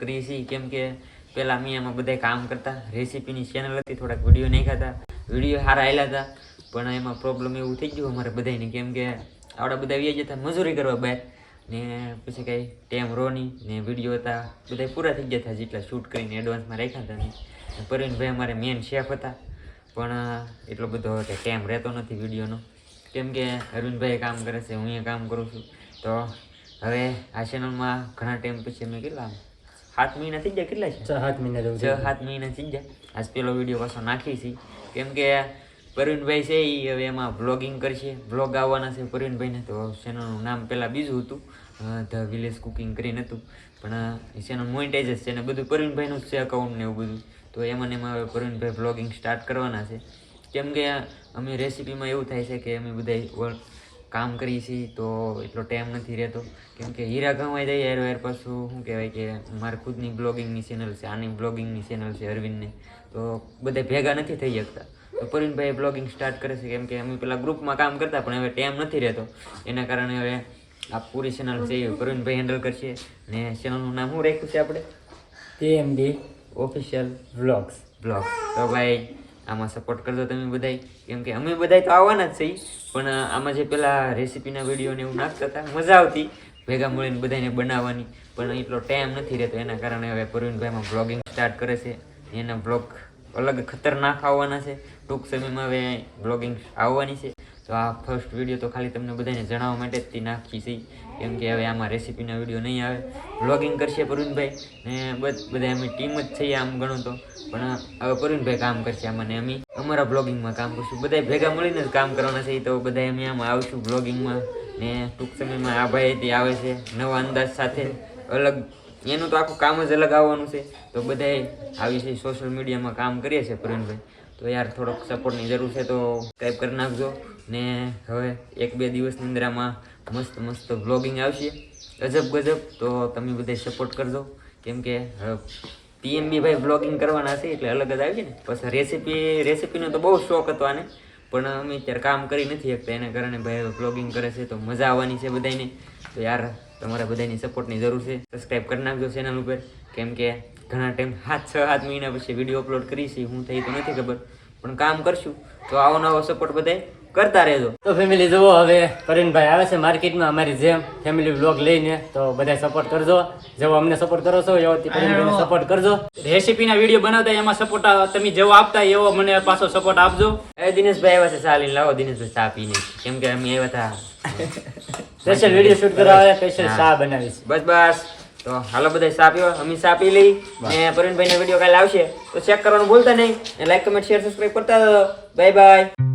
કરીએ છીએ કેમ કે પહેલાં અમે એમાં બધા કામ કરતા, રેસીપીની ચેનલ હતી, થોડાક વીડિયો નાખ્યા હતા વીડિયો સારા આવેલા હતા, પણ એમાં પ્રોબ્લેમ એવું થઈ ગયું અમારે બધાને કેમ કે આવડા બધા વ્યાજ હતા મજૂરી કરવા બહાર ને પછી કાંઈ ટેમ રોની ને વીડિયો હતા બધા પૂરા થઈ ગયા હતા જેટલા શૂટ કરીને એડવાન્સમાં રાખ્યા હતા ને. પરવીનભાઈ અમારે મેન શેફ હતા, પણ એટલો બધો ટેમ રહેતો નથી વિડીયોનો કેમ કે અરવિંદભાઈ કામ કરે છે, હું અહીંયા કામ કરું છું. તો હવે આ ચેનલમાં ઘણા ટાઈમ પછી અમે કેટલા સાત મહિના થઈ જાય કેટલા છે? છ સાત મહિના જેવું છ સાત મહિના થઈ જાય. આજ પેલો વીડિયો પાછો નાખી છે. કેમ કે પરવીનભાઈ છે એ હવે એમાં બ્લોગિંગ કરશે. બ્લોગ આવવાના છે પરવીનભાઈને તો ચેનલનું નામ પહેલાં બીજું હતું. ધ વિલેજ કુકિંગ કરીને હતું. પણ એ ચેનલ મોનિટાઈઝ છે ને બધું પરવીનભાઈનું જ છે અકાઉન્ટ ને એવું બધું. તો એમાં ને એમાં હવે પરવીનભાઈ બ્લોગિંગ સ્ટાર્ટ કરવાના છે. કેમ કે અમે રેસીપીમાં એવું થાય છે કે અમે બધા કામ કરીએ છીએ તો એટલો ટાઈમ નથી રહેતો. કેમ કે હીરા ગવાઈ જાય યાર યાર પાછું શું કહેવાય કે મારી ખુદની બ્લોગિંગની ચેનલ છે આની બ્લોગિંગની ચેનલ છે અરવિંદને. તો બધા ભેગા નથી થઈ શકતા. તો પરિણભાઈ બ્લોગિંગ સ્ટાર્ટ કરે છે કેમ કે અમે પેલા ગ્રુપમાં કામ કરતા પણ હવે ટાઈમ નથી રહેતો. એના કારણે હવે આ પૂરી ચેનલ છે એ હેન્ડલ કરશે. ને ચેનલનું નામ શું રાખ્યું છે આપણે? ટીએમડી ઓફિશિયલ વ્લોગ્સ બ્લોગ તો ભાઈ આમાં સપોર્ટ કરજો તમે બધાય. કેમ કે અમે બધાય તો આવવાના જ છીએ. પણ આમાં જે પેલા રેસીપીના વીડિયો ને એવું નાખતા હતા, મજા આવતી. ભેગા મળીને બધાને બનાવવાની. પણ એટલો ટાઈમ નથી રહેતો. એના કારણે હવે પ્રવીણભાઈમાં બ્લોગિંગ સ્ટાર્ટ કરે છે. એના બ્લોગ અલગ ખતરનાક આવવાના છે. ટૂંક સમયમાં હવે બ્લોગિંગ આવવાની છે. તો આ ફર્સ્ટ વીડિયો તો ખાલી તમને બધાને જણાવવા માટે જ નાખી છે. કેમ કે હવે આમાં રેસીપીના વીડિયો નહીં આવે. બ્લોગિંગ કરશે પરુણભાઈ ને બધ અમે ટીમ જ છીએ આમ ગણો તો. પણ હવે પરુણભાઈ કામ કરશે આમાં અમે અમારા બ્લોગિંગમાં કામ કરશું. બધા ભેગા મળીને જ કામ કરવાના છે. તો બધા અમે આમાં આવશું બ્લોગિંગમાં ને ટૂંક સમયમાં આ ભાઈ આવે છે નવા અંદાજ સાથે અલગ એનું તો આખું કામ જ અલગ આવવાનું છે. તો બધાએ આવી છે સોશિયલ મીડિયામાં કામ કરીએ છીએ પ્રવીણભાઈ. તો યાર થોડોક સપોર્ટની જરૂર છે તો ટાઈપ કરી નાખજો. ને હવે એક બે દિવસની અંદર આમાં મસ્ત મસ્ત બ્લોગિંગ આવશે. ગજબ ગજબ. તો તમે બધા સપોર્ટ કરજો. કેમ કે પીએમબી ભાઈ બ્લોગિંગ કરવાના છે એટલે અલગ જ આવી ને. પછી રેસીપી રેસીપીનો તો બહુ શોખ હતો આને. પણ અમે અત્યારે કામ કરી નથી શકતા. એના કારણે ભાઈ બ્લોગિંગ કરે છે તો મજા આવવાની છે બધાને તો યાર, તમારા બધાની સપોર્ટની જરૂર છે. સબસ્ક્રાઈબ કરી નાખજો ચેનલ ઉપર. કેમ કે ઘણા ટાઈમ સાત છ સાત મહિના પછી વીડિયો અપલોડ કરીશી. હું થઈ તો નથી ખબર. પણ કામ કરશું. તો આવો નવો સપોર્ટ બધાય. કરતા રહેજો. તો ફેમિલી જુઓ હવે પરિણભાઈ આવે છે માર્કેટમાં અમારી જેમ. ફેમિલી બ્લોગ લઈને તો બધા સપોર્ટ કરજો. જેવો અમને સપોર્ટ કરો છો એવો પરિણભાઈને સપોર્ટ કરજો. રેસીપીના વીડિયો બનાવતા એમાં સપોર્ટ તમે જેવો આપતા એવો મને પાછો સપોર્ટ આપજો. એ દિનેશભાઈ આવ્યા છે ચા લાવો દિનેશભાઈ ચા પીને. કેમ કે અમે આવ્યા હતા સ્પેશિયલ વીડિયો શૂટ કરાવે સ્પેશિયલ ચા બનાવીશ બસ બસ. તો હાલો બધા ચા પીવો. અમે ચા પી લઈ ને પરવીનભાઈનો વીડિયો કાલે આવશે. તો ચેક કરવાનું ભૂલતા નહીં. લાઈક કમેન્ટ શેર સબસ્ક્રાઈબ કરતા બાય બાય